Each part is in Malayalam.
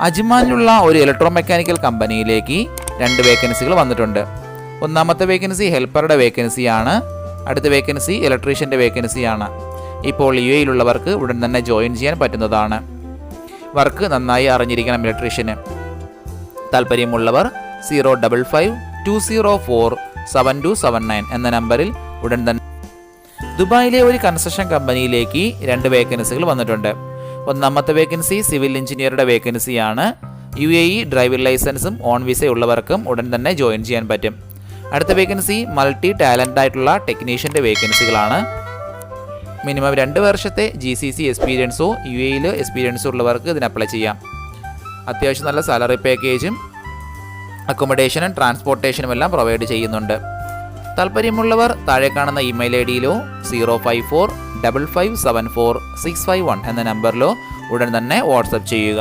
അജ്മാനിലുള്ള ഒരു ഇലക്ട്രോ മെക്കാനിക്കൽ കമ്പനിയിലേക്ക് രണ്ട് വേക്കൻസികൾ വന്നിട്ടുണ്ട്. ഒന്നാമത്തെ വേക്കൻസി ഹെൽപ്പറുടെ വേക്കൻസിയാണ് അടുത്ത വേക്കൻസി ഇലക്ട്രീഷ്യന്റെ വേക്കൻസിയാണ് ഇപ്പോൾ യു എയിലുള്ളവർക്ക് ഉടൻ തന്നെ ജോയിൻ ചെയ്യാൻ പറ്റുന്നതാണ്. വർക്ക് നന്നായി അറിഞ്ഞിരിക്കണം ഇലക്ട്രീഷ്യന് താല്പര്യമുള്ളവർ zero double five two zero four seven two seven nine എന്ന നമ്പറിൽ ഉടൻ തന്നെ ദുബായിലെ ഒരു കൺസ്ട്രക്ഷൻ കമ്പനിയിലേക്ക് രണ്ട് വേക്കൻസികൾ വന്നിട്ടുണ്ട്. ഒന്നാമത്തെ വേക്കൻസി സിവിൽ എഞ്ചിനീയറുടെ വേക്കൻസിയാണ് യു എ ഇ ഡ്രൈവിംഗ് ലൈസൻസും ഓൺ വിസ ഉള്ളവർക്കും ഉടൻ തന്നെ ജോയിൻ ചെയ്യാൻ പറ്റും. അടുത്ത വേക്കൻസി മൾട്ടി ടാലന്റ് ആയിട്ടുള്ള ടെക്നീഷ്യന്റെ വേക്കൻസികളാണ് മിനിമം രണ്ട് വർഷത്തെ ജി സി സി എക്സ്പീരിയൻസോ യു എയിൽ എക്സ്പീരിയൻസോ ഉള്ളവർക്ക് ഇതിന് അപ്ലൈ ചെയ്യാം. അത്യാവശ്യം നല്ല സാലറി പാക്കേജും അക്കോമഡേഷനും ട്രാൻസ്പോർട്ടേഷനും എല്ലാം പ്രൊവൈഡ് ചെയ്യുന്നുണ്ട്. താല്പര്യമുള്ളവർ താഴെ കാണുന്ന email I ഡിയിലോ zero five four double five seven four six five one എന്ന നമ്പറിലോ ഉടൻ തന്നെ വാട്സപ്പ് ചെയ്യുക.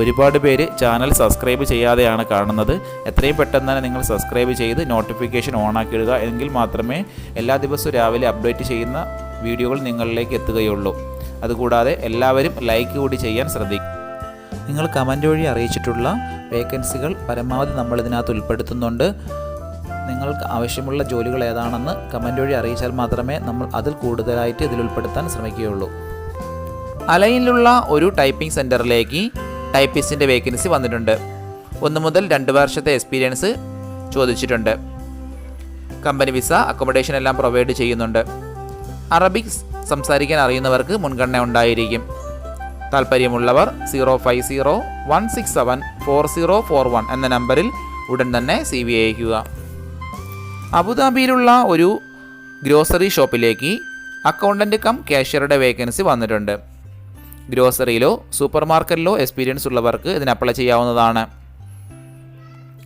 ഒരുപാട് പേര് ചാനൽ സബ്സ്ക്രൈബ് ചെയ്യാതെയാണ് കാണുന്നത്. എത്രയും പെട്ടെന്ന് തന്നെ നിങ്ങൾ സബ്സ്ക്രൈബ് ചെയ്ത് നോട്ടിഫിക്കേഷൻ ഓൺ ആക്കിയിടുക എങ്കിൽ മാത്രമേ എല്ലാ ദിവസവും രാവിലെ അപ്ഡേറ്റ് ചെയ്യുന്ന വീഡിയോകൾ നിങ്ങളിലേക്ക് എത്തുകയുള്ളൂ. അതുകൂടാതെ എല്ലാവരും ലൈക്ക് കൂടി ചെയ്യാൻ ശ്രദ്ധിക്കും നിങ്ങൾ കമന്റ് വഴി അറിയിച്ചിട്ടുള്ള വേക്കൻസികൾ പരമാവധി നമ്മളിതിനകത്ത് ഉൾപ്പെടുത്തുന്നുണ്ട്. നിങ്ങൾക്ക് ആവശ്യമുള്ള ജോലികൾ ഏതാണെന്ന് കമന്റ് വഴി അറിയിച്ചാൽ മാത്രമേ നമ്മൾ അതിൽ കൂടുതലായിട്ട് ഇതിൽ ഉൾപ്പെടുത്താൻ ശ്രമിക്കുകയുള്ളൂ. അലയിലുള്ള ഒരു ടൈപ്പിംഗ് സെന്ററിലേക്ക് ടൈപ്പിസ്റ്റിന്റെ വേക്കൻസി വന്നിട്ടുണ്ട്. ഒന്ന് മുതൽ രണ്ട് വർഷത്തെ എക്സ്പീരിയൻസ് ചോദിച്ചിട്ടുണ്ട്. കമ്പനി വിസ അക്കോമഡേഷൻ എല്ലാം പ്രൊവൈഡ് ചെയ്യുന്നുണ്ട്. അറബിക് സംസാരിക്കാൻ അറിയുന്നവർക്ക് മുൻഗണന ഉണ്ടായിരിക്കും. താല്പര്യമുള്ളവർ zero five zero one six seven four zero four one എന്ന നമ്പറിൽ ഉടൻ തന്നെ സി വി അയക്കുക അബുദാബിയിലുള്ള ഒരു ഗ്രോസറി ഷോപ്പിലേക്ക് അക്കൗണ്ടന്റ് കം കാഷ്യറുടെ വേക്കൻസി വന്നിട്ടുണ്ട്. ഗ്രോസറിയിലോ സൂപ്പർ മാർക്കറ്റിലോ എക്സ്പീരിയൻസ് ഉള്ളവർക്ക് ഇതിന് അപ്ലൈ ചെയ്യാവുന്നതാണ്.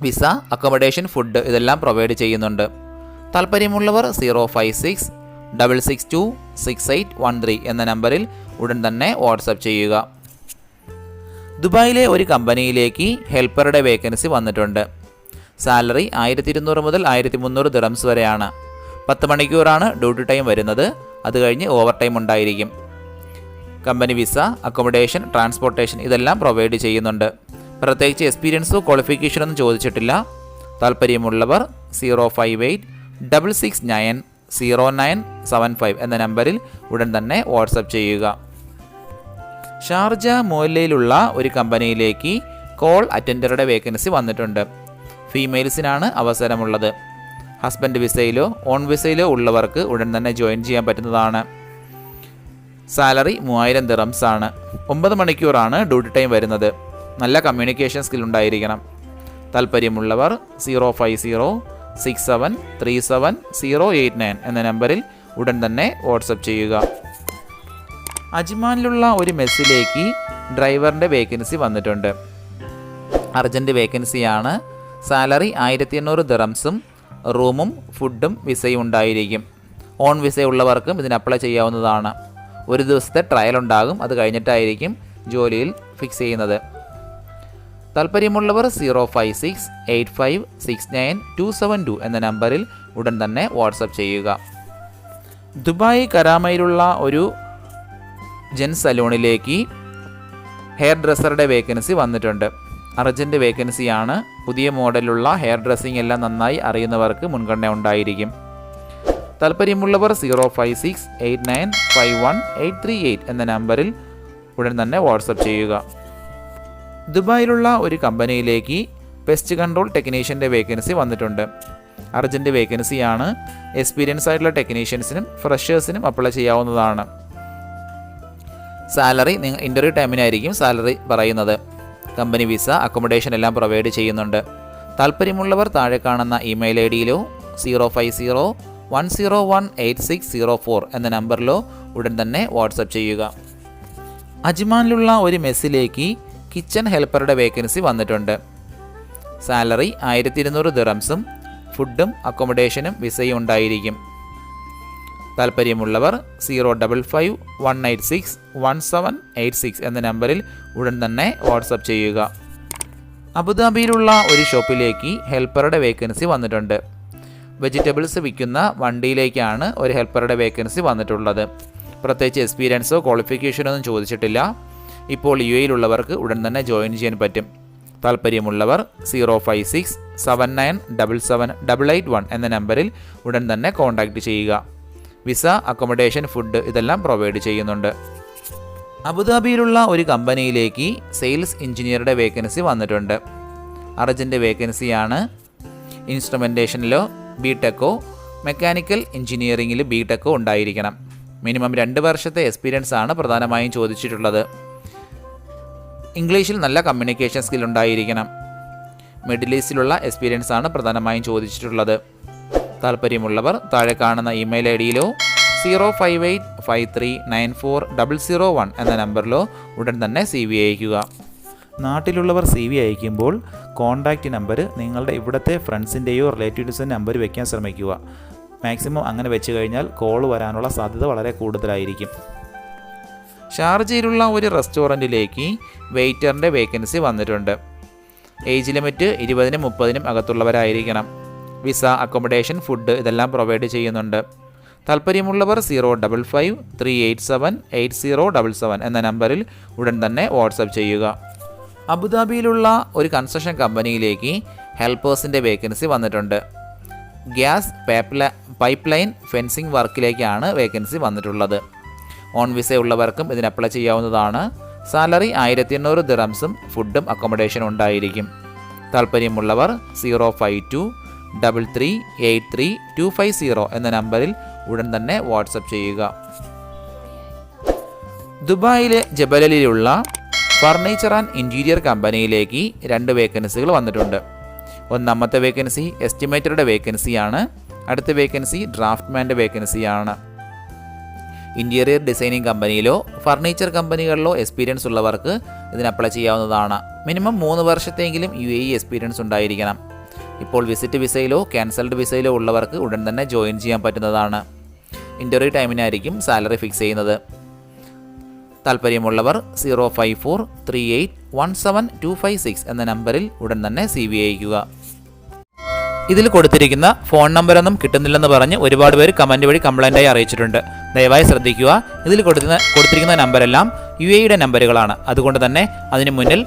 വിസ അക്കോമഡേഷൻ ഫുഡ് ഇതെല്ലാം പ്രൊവൈഡ് ചെയ്യുന്നുണ്ട്. താല്പര്യമുള്ളവർ zero five six double six two six eight one three എന്ന നമ്പറിൽ ഉടൻ തന്നെ വാട്സപ്പ് ചെയ്യുക. ദുബായിലെ ഒരു കമ്പനിയിലേക്ക് ഹെൽപ്പറുടെ വേക്കൻസി വന്നിട്ടുണ്ട്. സാലറി ആയിരത്തി ഇരുന്നൂറ് മുതൽ ആയിരത്തി മുന്നൂറ് ദിറംസ് വരെയാണ്. പത്ത് മണിക്കൂറാണ് ഡ്യൂട്ടി ടൈം വരുന്നത്. അത് കഴിഞ്ഞ് ഓവർ ടൈം ഉണ്ടായിരിക്കും. കമ്പനി വിസ അക്കോമഡേഷൻ ട്രാൻസ്പോർട്ടേഷൻ ഇതെല്ലാം പ്രൊവൈഡ് ചെയ്യുന്നുണ്ട്. പ്രത്യേകിച്ച് എക്സ്പീരിയൻസോ ക്വാളിഫിക്കേഷനോ ഒന്നും ചോദിച്ചിട്ടില്ല. താല്പര്യമുള്ളവർ zero five eight double six nine zero nine seven five എന്ന നമ്പറിൽ ഉടൻ തന്നെ വാട്സപ്പ് ചെയ്യുക. ഷാർജ മോലയിലുള്ള ഒരു കമ്പനിയിലേക്ക് കോൾ അറ്റൻഡറുടെ വേക്കൻസി വന്നിട്ടുണ്ട്. ഫീമെയിൽസിനാണ് അവസരമുള്ളത്. ഹസ്ബൻഡ് വിസയിലോ ഓൺ വിസയിലോ ഉള്ളവർക്ക് ഉടൻ തന്നെ ജോയിൻ ചെയ്യാൻ പറ്റുന്നതാണ്. സാലറി മൂവായിരം ദിറംസ് ആണ്. ഒമ്പത് മണിക്കൂറാണ് ഡ്യൂട്ടി ടൈം വരുന്നത്. നല്ല കമ്മ്യൂണിക്കേഷൻ സ്കിൽ ഉണ്ടായിരിക്കണം. താല്പര്യമുള്ളവർ zero five zero six seven three seven zero eight nine എന്ന നമ്പറിൽ ഉടൻ തന്നെ വാട്സപ്പ് ചെയ്യുക. അജ്മാനിലുള്ള ഒരു മെസ്സിലേക്ക് ഡ്രൈവറിന്റെ വേക്കൻസി വന്നിട്ടുണ്ട്. അർജന്റ് വേക്കൻസിയാണ് സാലറി ആയിരത്തി എണ്ണൂറ് ദിറംസും റൂമും ഫുഡും വിസയും ഉണ്ടായിരിക്കും. ഓൺ വിസ ഉള്ളവർക്കും ഇതിന് അപ്ലൈ ചെയ്യാവുന്നതാണ്. ഒരു ദിവസത്തെ ട്രയൽ ഉണ്ടാകും അത് കഴിഞ്ഞിട്ടായിരിക്കും ജോലിയിൽ ഫിക്സ് ചെയ്യുന്നത്. താല്പര്യമുള്ളവർ zero five six eight five six nine two seven two എന്ന നമ്പറിൽ ഉടൻ തന്നെ വാട്സപ്പ് ചെയ്യുക. ദുബായ് കരാമയിലുള്ള ഒരു ജെൻസ് സലൂണിലേക്ക് ഹെയർ ഡ്രസ്സറുടെ വേക്കൻസി വന്നിട്ടുണ്ട്. അർജന്റ് വേക്കൻസിയാണ് പുതിയ മോഡലുള്ള ഹെയർ ഡ്രസ്സിംഗ് എല്ലാം നന്നായി അറിയുന്നവർക്ക് മുൻഗണന ഉണ്ടായിരിക്കും. താല്പര്യമുള്ളവർ zero five six eight nine five one eight three eight എന്ന നമ്പറിൽ ഉടൻ തന്നെ വാട്സപ്പ് ചെയ്യുക. ദുബായിലുള്ള ഒരു കമ്പനിയിലേക്ക് പെസ്റ്റ് കൺട്രോൾ ടെക്നീഷ്യന്റെ വേക്കൻസി വന്നിട്ടുണ്ട്. അർജന്റ് വേക്കൻസിയാണ് എക്സ്പീരിയൻസ് ആയിട്ടുള്ള ടെക്നീഷ്യൻസിനും ഫ്രഷേഴ്സിനും അപ്ലൈ ചെയ്യാവുന്നതാണ്. സാലറി നിങ്ങൾ ഇന്റർവ്യൂ ടൈമിനായിരിക്കും സാലറി പറയുന്നത്. കമ്പനി വിസ അക്കോമഡേഷൻ എല്ലാം പ്രൊവൈഡ് ചെയ്യുന്നുണ്ട്. താല്പര്യമുള്ളവർ താഴെ കാണുന്ന email I ഡിയിലോ zero five zero one zero one eight six zero four എന്ന നമ്പറിലോ ഉടൻ തന്നെ വാട്സപ്പ് ചെയ്യുക. അജ്മാനിലുള്ള ഒരു മെസ്സിലേക്ക് കിച്ചൺ ഹെൽപ്പറുടെ വേക്കൻസി വന്നിട്ടുണ്ട്. സാലറി ആയിരത്തി ഇരുന്നൂറ് ദിറംസും ഫുഡും അക്കോമഡേഷനും വിസയും ഉണ്ടായിരിക്കും. താല്പര്യമുള്ളവർ zero double five one eight six one seven eight six എന്ന നമ്പറിൽ ഉടൻ തന്നെ വാട്സപ്പ് ചെയ്യുക. അബുദാബിയിലുള്ള ഒരു ഷോപ്പിലേക്ക് ഹെൽപ്പറുടെ വേക്കൻസി വന്നിട്ടുണ്ട്. വെജിറ്റബിൾസ് വിൽക്കുന്ന വണ്ടിയിലേക്കാണ് ഒരു ഹെൽപ്പറുടെ വേക്കൻസി വന്നിട്ടുള്ളത്. പ്രത്യേകിച്ച് എക്സ്പീരിയൻസോ ക്വാളിഫിക്കേഷനോ ഒന്നും ചോദിച്ചിട്ടില്ല. ഇപ്പോൾ യു എയിലുള്ളവർക്ക് ഉടൻ തന്നെ ജോയിൻ ചെയ്യാൻ പറ്റും. താല്പര്യമുള്ളവർ zero five six seven nine double seven double eight one എന്ന നമ്പറിൽ ഉടൻ തന്നെ കോൺടാക്റ്റ് ചെയ്യുക. വിസ അക്കോമഡേഷൻ ഫുഡ് ഇതെല്ലാം പ്രൊവൈഡ് ചെയ്യുന്നുണ്ട്. അബുദാബിയിലുള്ള ഒരു കമ്പനിയിലേക്ക് സെയിൽസ് എഞ്ചിനീയറുടെ വേക്കൻസി വന്നിട്ടുണ്ട്. അർജന്റ് വേക്കൻസിയാണ് ഇൻസ്ട്രുമെന്റേഷനിലോ ബി ടെക്കോ മെക്കാനിക്കൽ എഞ്ചിനീയറിംഗിൽ ബി ടെക്കോ ഉണ്ടായിരിക്കണം. മിനിമം രണ്ട് വർഷത്തെ എക്സ്പീരിയൻസ് ആണ് പ്രധാനമായും ചോദിച്ചിട്ടുള്ളത്. ഇംഗ്ലീഷിൽ നല്ല കമ്മ്യൂണിക്കേഷൻ സ്കിൽ ഉണ്ടായിരിക്കണം. മിഡിൽ ഈസ്റ്റിലുള്ള എക്സ്പീരിയൻസ് ആണ് പ്രധാനമായും ചോദിച്ചിട്ടുള്ളത്. താല്പര്യമുള്ളവർ താഴെ കാണുന്ന email I ഡിയിലോ zero five eight five three nine four double zero one എന്ന നമ്പറിലോ ഉടൻ തന്നെ സി വി അയക്കുക നാട്ടിലുള്ളവർ സി വി അയക്കുമ്പോൾ കോൺടാക്റ്റ് നമ്പർ നിങ്ങളുടെ ഇവിടുത്തെ ഫ്രണ്ട്സിന്റെയോ റിലേറ്റീവ്സിന്റെ നമ്പർ വയ്ക്കാൻ ശ്രമിക്കുക. മാക്സിമം അങ്ങനെ വെച്ച് കഴിഞ്ഞാൽ കോൾ വരാനുള്ള സാധ്യത വളരെ കൂടുതലായിരിക്കും. ഷാർജയിലുള്ള ഒരു റെസ്റ്റോറന്റിലേക്ക് വെയിറ്ററിന്റെ വേക്കൻസി വന്നിട്ടുണ്ട്. ഏജ് ലിമിറ്റ് ഇരുപതിനും മുപ്പതിനും അകത്തുള്ളവരായിരിക്കണം. വിസ അക്കോമഡേഷൻ ഫുഡ് ഇതെല്ലാം പ്രൊവൈഡ് ചെയ്യുന്നുണ്ട്. താല്പര്യമുള്ളവർ zero double five three eight seven eight zero double seven എന്ന നമ്പറിൽ ഉടൻ തന്നെ വാട്സപ്പ് ചെയ്യുക. അബുദാബിയിലുള്ള ഒരു കൺസ്ട്രക്ഷൻ കമ്പനിയിലേക്ക് ഹെൽപ്പേഴ്സിന്റെ വേക്കൻസി വന്നിട്ടുണ്ട്. ഗ്യാസ് പേപ്പ്ല പൈപ്പ് ലൈൻ ഫെൻസിംഗ് വർക്കിലേക്കാണ് വേക്കൻസി വന്നിട്ടുള്ളത്. ഓൺ വിസ ഉള്ളവർക്കും ഇതിന് അപ്ലൈ ചെയ്യാവുന്നതാണ്. സാലറി ആയിരത്തി എണ്ണൂറ് ദിറംസും ഫുഡും അക്കോമഡേഷനും ഉണ്ടായിരിക്കും. താല്പര്യമുള്ളവർ zero five two double three eight three two five zero എന്ന നമ്പറിൽ ഉടൻ തന്നെ വാട്സപ്പ് ചെയ്യുക. ദുബായിലെ ജബലലിലുള്ള ഫർണിച്ചർ ആൻഡ് ഇന്റീരിയർ കമ്പനിയിലേക്ക് രണ്ട് വേക്കൻസികൾ വന്നിട്ടുണ്ട്. ഒന്നാമത്തെ വേക്കൻസി എസ്റ്റിമേറ്ററുടെ വേക്കൻസിയാണ്. അടുത്ത വേക്കൻസി ഡ്രാഫ്റ്റ്മാന്റെ വേക്കൻസിയാണ്. ഇന്റീരിയർ ഡിസൈനിങ് കമ്പനിയിലോ ഫർണിച്ചർ കമ്പനികളിലോ എക്സ്പീരിയൻസ് ഉള്ളവർക്ക് ഇതിന് അപ്ലൈ ചെയ്യാവുന്നതാണ്. മിനിമം മൂന്ന് വർഷത്തെങ്കിലും യു എ എക്സ്പീരിയൻസ് ഉണ്ടായിരിക്കണം. ഇപ്പോൾ വിസിറ്റ് വിസയിലോ ക്യാൻസൽഡ് വിസയിലോ ഉള്ളവർക്ക് ഉടൻ തന്നെ ജോയിൻ ചെയ്യാൻ പറ്റുന്നതാണ്. ഇന്റർവ്യൂ ടൈമിനായിരിക്കും സാലറി ഫിക്സ് ചെയ്യുന്നത്. താല്പര്യമുള്ളവർ zero five four three eight one seven two five six എന്ന നമ്പറിൽ ഉടൻ തന്നെ സി വി അയക്കുക ഇതിൽ കൊടുത്തിരിക്കുന്ന ഫോൺ നമ്പറൊന്നും കിട്ടുന്നില്ലെന്ന് പറഞ്ഞ് ഒരുപാട് പേര് കമന്റ് വഴി കംപ്ലൈന്റായി അറിയിച്ചിട്ടുണ്ട്. ദയവായി ശ്രദ്ധിക്കുക. ഇതിൽ കൊടുക്കുന്ന കൊടുത്തിരിക്കുന്ന നമ്പരെല്ലാം യു എയുടെ നമ്പറുകളാണ് അതുകൊണ്ട് തന്നെ അതിന് മുന്നിൽ